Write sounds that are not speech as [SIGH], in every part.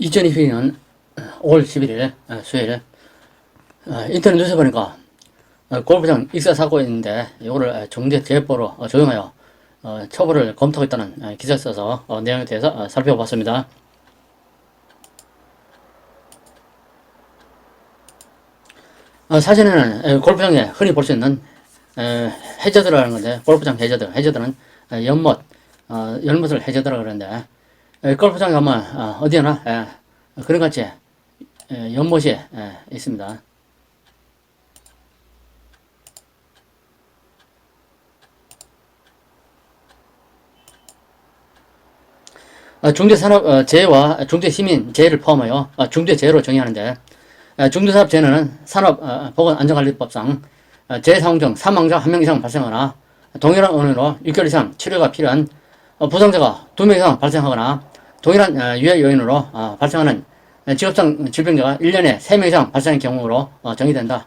2022년 5월 11일 어, 수요일 어, 인터넷 뉴스 보니까 어, 골프장 익사 사고 있는데 이거를 중대 재해법으로 어, 조용하여 어, 처벌을 검토하고 있다는 어, 기사를 써서 어, 내용에 대해서 어, 살펴봤습니다. 어, 사진에는 에, 골프장에 흔히 볼 수 있는 에, 해저드라는 건데 골프장 해저드 해저드는 에, 연못 어, 연못을 해저드라 그러는데 에, 골프장 가면 어, 어디나 에, 그런 같이 에, 연못이 에, 있습니다. 어, 중대산업재해와 중대시민재해를 포함하여 어, 중대재해로 정의하는데 어, 중대산업재해는 산업보건안전관리법상 재해상황 중 사망자 한명 이상 발생하거나 동일한 원인으로 6개월 이상 치료가 필요한 부상자가 2명 이상 발생하거나 동일한 유해 요인으로 발생하는 직업성 질병자가 1년에 3명 이상 발생한 경우로 정의된다.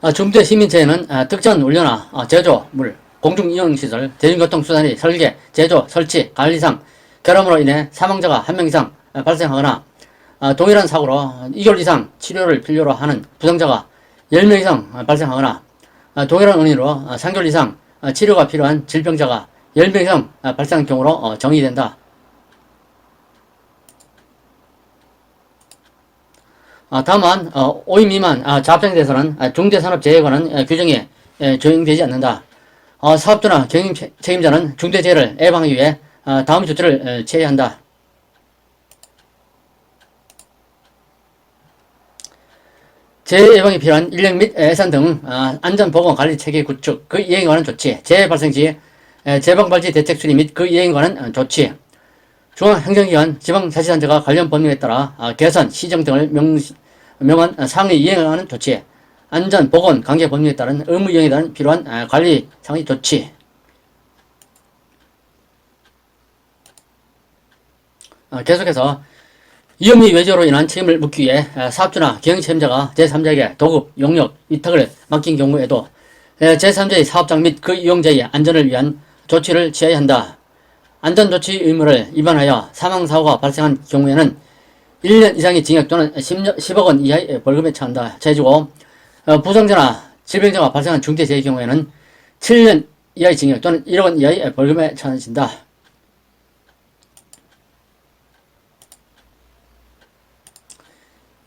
아, 중대 시민체에는 아, 특전 훈련화, 아, 제조, 물, 공중이용시설, 대중교통수단의 설계, 제조, 설치, 관리상, 결함으로 인해 사망자가 한명 이상 발생하거나 동일한 사고로 2개월 이상 치료를 필요로 하는 부상자가 10명 이상 발생하거나 동일한 원인으로 3개월 이상 치료가 필요한 질병자가 10명 이상 발생한 경우로 어, 정의된다. 아, 다만 어, 5인 미만 아, 아, 중대산업재해에 관한 아, 규정이 에, 적용되지 않는다. 어, 사업주나 경영 책임자는 중대재해를 예방하기 위해 아, 다음 조치를 에, 취해야 한다. 재해 예방이 필요한 인력 및 예산 등 아, 안전보건 관리 체계 구축, 그 이행에 관한 조치, 재해 발생 시 에, 재방 발지 대책 수립 및 그 이행에 관한 어, 조치, 중앙행정기관, 지방자치단체가 관련 법령에 따라 아, 개선, 시정 등을 명, 명한 상위 이행하는 조치, 안전, 보건, 관계 법령에 따른 의무 이행에 따른 필요한 아, 관리 상위 조치. 아, 계속해서 위험이 외조로 인한 책임을 묻기 위해 사업주나 경영책임자가 제3자에게 도급, 용역, 위탁을 맡긴 경우에도 제3자의 사업장 및 그 이용자의 안전을 위한 조치를 취해야 한다. 안전조치 의무를 위반하여 사망사고가 발생한 경우에는 1년 이상의 징역 또는 10년, 10억 원 이하의 벌금에 처한다. 제주고 어, 부상자나 질병자가 발생한 중대재해의 경우에는 7년 이하의 징역 또는 1억 원 이하의 벌금에 처해진다.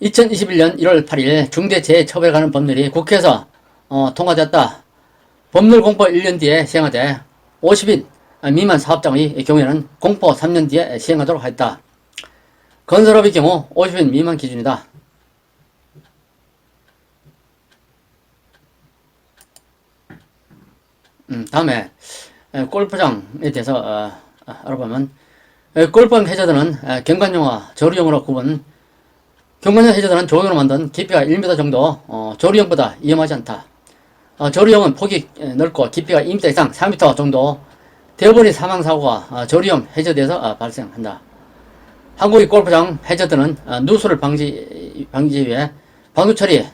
(2021년 1월 8일) 중대재해처벌에 관한 법률이 국회에서 어, 통과되었다. 법률 공포 1년 뒤에 시행하되 50인 미만 사업장의 경우에는 공포 3년 뒤에 시행하도록 하였다. 건설업의 경우 50인 미만 기준이다. 음, 다음에 골프장에 대해서 어, 어 알아보면 골프장 해저드는 경관용과 조리용으로 구분 경관용 해저드는 조형으로 만든 깊이가 1m 정도 어, 조리용보다 위험하지 않다. 어, 조리용은 폭이 넓고 깊이가 2m 이상 4m 정도 대부분의 사망사고가 어, 조리형 해저드에서 어, 발생한다. 한국의 골프장 해저드는 어, 누수를 방지, 방지 위해 방수 처리,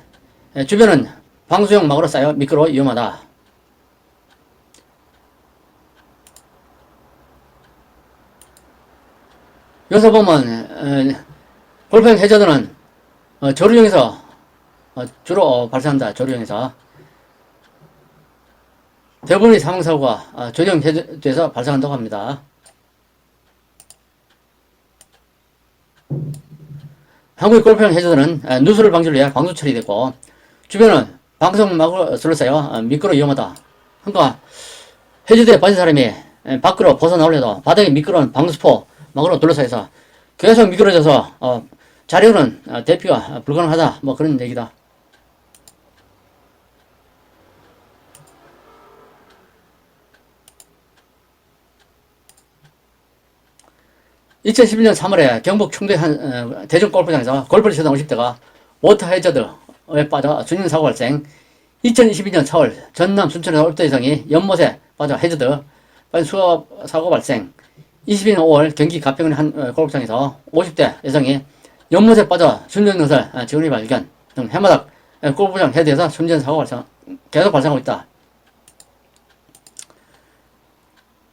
주변은 방수용 막으로 쌓여 미끄러 위험하다. 여기서 보면 골프장 해저드는 조리형에서 주로 발생한다. 조리형에서 대부분의 사망사고가 아, 조정돼서 발생한다고 합니다. 한국의 골프장 해저드는 아, 누수를 방지를 위해 방수 처리되고 주변은 방석막으로 둘러싸여 아, 미끄러 위험하다. 그러니까 해저드에 빠진 사람이 밖으로 벗어나오려도 바닥에 미끄러운 방수포 막으로 둘러싸여서 계속 미끄러져서 어, 자료는 대피가 불가능하다. 뭐 그런 얘기다. 2011년 3월에 경북 충대 한 어, 대중 골프장에서 골프를 치던 50대가 워터 해저드에 빠져 준인 사고 발생. 2022년 4월 전남 순천에서 50대 여성이 연못에 빠져 해저드 수업 사고 발생. 22년 5월 경기 가평의 한 어, 골프장에서 50대 여성이 연못에 빠져 것을 어, 지원이 발견 등 해마다 골프장 헤드에서 숨진 사고 발생 계속 발생하고 있다.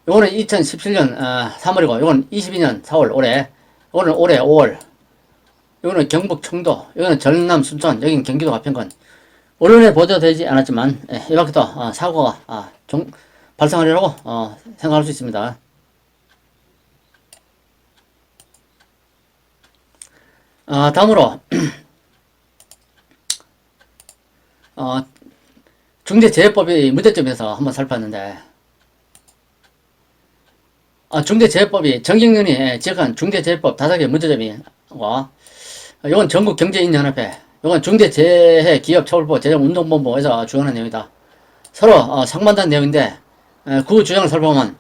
요거는 2017년 어, 3월이고 요건 22년 4월 올해 요거는 올해 5월 요거는 경북 청도 요거는 전남 순천 여기는 경기도 가평군 언론에 보도되지 않았지만 예, 이 밖에도 어, 사고가 아, 종, 발생하리라고 어, 생각할 수 있습니다. [CLEARS THROAT] 어, 다음으로 어, 중대재해법의 문제점에서 한번 살펴봤는데 아, 중대재해법이 정경련이 지적한 중대재해법 다섯 개 문제점이 와 이건 전국 경제인연합회 이건 중대재해 기업처벌법 재정운동본부에서 주장하는 내용이다. 서로 어, 상반된 내용인데 에, 그 주장을 살펴보면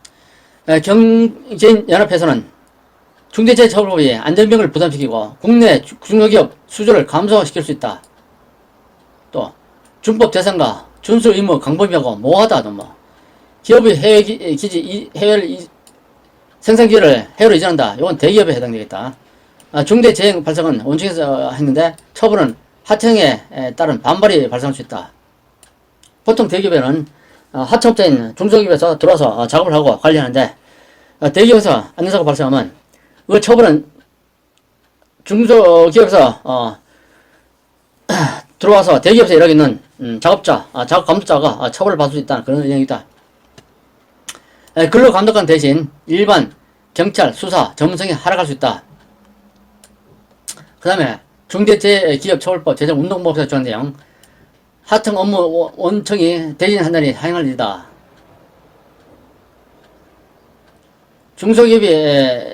에, 경제인연합회에서는 중대재해 처벌법이 안전병을 부담시키고 국내 주- 중소기업 수주를 감소시킬 수 있다. 또 준법 대상과 준수 의무 강범위하고 모호하다. 뭐 기업의 해외 기- 기지 이- 생산 기회를 해외로 이전한다. 이건 대기업에 해당되겠다. 아, 중대 재해 발생은 원청에서 했는데 처벌은 하청에 에, 따른 반발이 발생할 수 있다. 보통 대기업에는 어, 하청업자인 중소기업에서 들어와서 어, 작업을 하고 관리하는데 어, 대기업에서 안전사고 발생하면 그 처벌은 중소기업에서 어, [CLEARS THROAT] 들어와서 대기업에서 일하고 있는 음, 작업자, 아, 작업 감독자가 아, 처벌을 받을 수 있다는 그런 내용이다. 에, 근로 감독관 대신 일반 경찰, 수사, 전문성이 하락할 수 있다. 그 다음에 중대재해기업처벌법 재정운동법에서 주한 내용 하청 업무 원- 원청이 대신 한다니 하행할 일이다. 중소기업이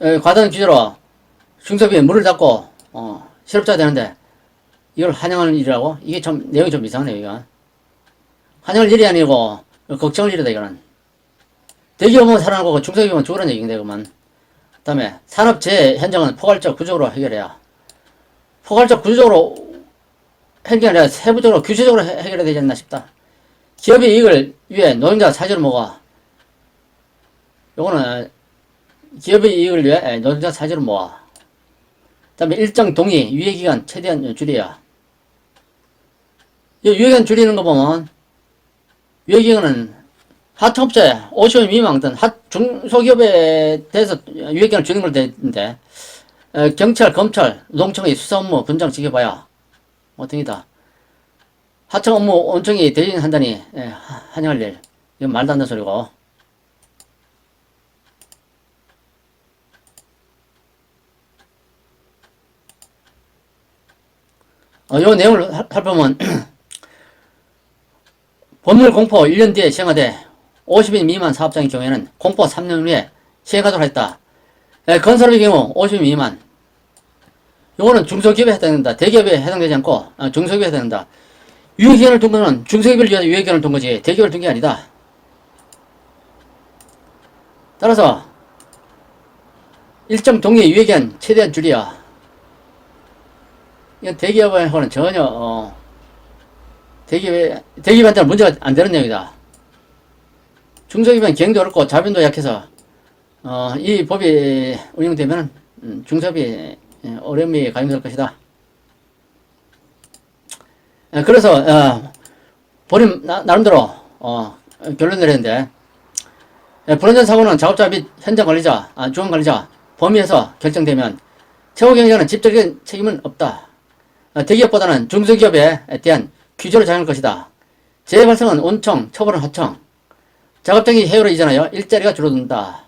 과다한 규제로 중소기업이 물을 닫고 어, 실업자가 되는데 이걸 환영하는 일이라고? 이게 좀 내용이 좀 이상하네요 이거. 환영할 일이 아니고 걱정할 일이다 이거는. 대기업은 살아나고 중소기업은 죽으라는 얘기인데 그만. 그 다음에 산업재해 현장은 포괄적 구조로 해결해야. 포괄적 구조적으로 아니라 세부적으로 규제적으로 해- 해결해야 되지 않나 싶다. 기업의 이익을 위해 노동자 사지를 먹어. 요거는 기업의 이익을 위해 노동자 사지를 모아. 그다음에 일정 동의 유예기간 최대한 줄여야. 이 유예기간 줄이는 거 보면 유예기간은 하청업체 50원 미만든 하, 중소기업에 대해서 유예기간을 줄이는 걸 되는데 에, 경찰, 검찰, 노동청의 수사 업무 분장 지켜봐야 어떻게다. 하청 업무 원청이 대리한다니 에, 하- 환영할 일. 이건 말도 안 되는 소리고. 어, 요 내용을 살- 살펴보면 [CLEARS THROAT] 법률 공포 1년 뒤에 시행하되 50인 미만 사업장의 경우에는 공포 3년 후에 시행하도록 했다. 에, 건설의 경우 50인 미만. 요거는 중소기업에 해당된다. 대기업에 해당되지 않고 어, 중소기업에 해당된다. 유예기간을 둔 거는 중소기업을 위해서 유예기간을 둔 거지 대기업을 둔 게 아니다. 따라서 일정 동의 유예기간 최대한 줄이야. 이건 대기업하고는 전혀 어, 대기업에 대기업한테는 문제가 안 되는 내용이다. 중소기업은 경도 어렵고 자본도 약해서 어, 이 법이 운영되면 음, 중소기업이 예, 어려움이 가중될 것이다. 예, 그래서 어, 본인 나, 나름대로 어, 결론 내렸는데 예, 불안전 사고는 작업자 및 현장 관리자, 아, 중앙 관리자 범위에서 결정되면 최고 경영자는 직접적인 책임은 없다. 어, 대기업보다는 중소기업에 대한 규제를 정할 것이다. 재해 발생은 원청, 처벌은 하청. 작업장이 해외로 이전하여 일자리가 줄어든다.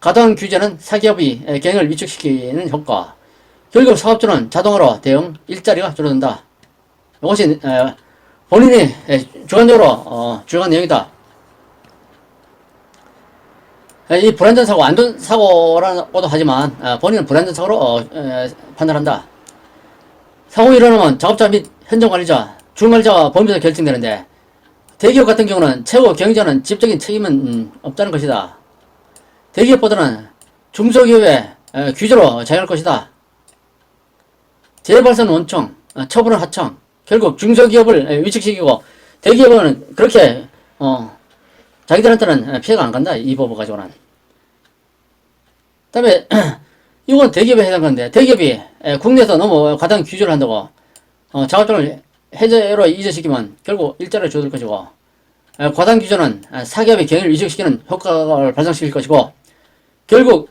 가동 규제는 사기업이 에, 경영을 위축시키는 효과. 결국 사업주는 자동으로 대응, 일자리가 줄어든다. 이것이 에, 본인이 에, 주관적으로 어, 주장한 내용이다. 에, 이 불안전 사고, 안전 사고라고도 하지만 어, 본인은 불안전 사고로 어, 에, 판단한다. 사고 일어나면 작업자 및 현장 관리자, 중관리자와 범위에서 결정되는데 대기업 같은 경우는 최고 경영자는 직접적인 책임은 음, 없다는 것이다. 대기업보다는 중소기업의 에, 규제로 자유할 것이다. 재발생 원청, 어, 처벌은 하청. 결국 중소기업을 에, 위축시키고 대기업은 그렇게 어, 자기들한테는 에, 피해가 안 간다. 이 법을 가지고는. 그 다음에 [CLEARS THROAT] 이건 대기업에 해당하는데 대기업이 에, 국내에서 너무 과다한 규제를 한다고 어, 작업장을 해제로 이전시키면 결국 일자리를 줄어들 것이고 에, 과당 규제는 에, 사기업의 경영을 위축시키는 효과를 발생시킬 것이고 결국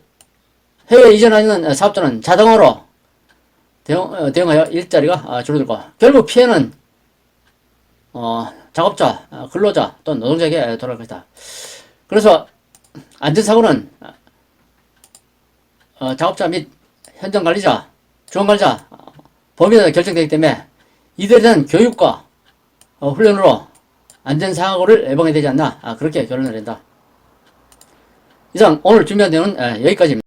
해외 이전하는 에, 사업자는 자동으로 대응, 어, 대응하여 일자리가 아, 줄어들고 결국 피해는 어, 작업자, 어, 근로자 또는 노동자에게 돌아갈 것이다. 그래서 안전사고는 어, 작업자 및 현장 관리자, 주원 관리자, 어, 범위가 결정되기 때문에 이들에 대한 교육과 어, 훈련으로 안전사고를 예방해야 되지 않나 아, 그렇게 결론을 낸다. 이상 오늘 준비한 내용은 에, 여기까지입니다.